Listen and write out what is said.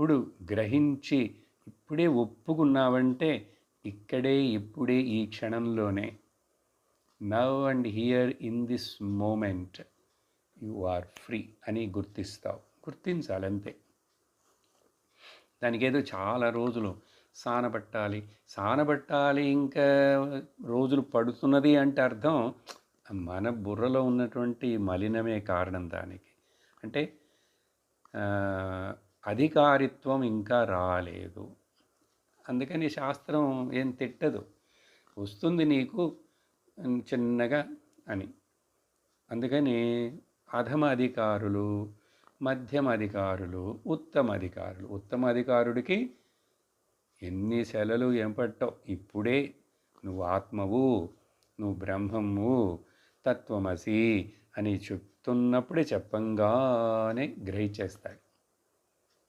ఇప్పుడు గ్రహించి ఇప్పుడే ఒప్పుకున్నావంటే ఇక్కడే ఇప్పుడే ఈ క్షణంలోనే. Now and here in this moment you are free అని గుర్తిస్తావు. గుర్తించాలి అంతే. దానికి ఏదో చాలా రోజులు సానబట్టాలి. సానబట్టాలి ఇంకా రోజులు పడుతున్నది అంటే అర్థం మన బుర్రలో ఉన్నటువంటి మలినమే కారణం దానికి. అంటే అధికారిత్వం ఇంకా రాలేదు. అందుకని శాస్త్రం ఏం తిట్టదు. వస్తుంది నీకు చిన్నగా అని. అందుకని అధమ అధికారులు మధ్యమ అధికారులు ఉత్తమ అధికారులు. ఉత్తమ అధికారుడికి ఎన్ని సెలలు ఏం ఇప్పుడే నువ్వు ఆత్మవు నువ్వు బ్రహ్మము తత్వమసి అని చెప్తున్నప్పుడే చెప్పంగానే గ్రహించేస్తాడు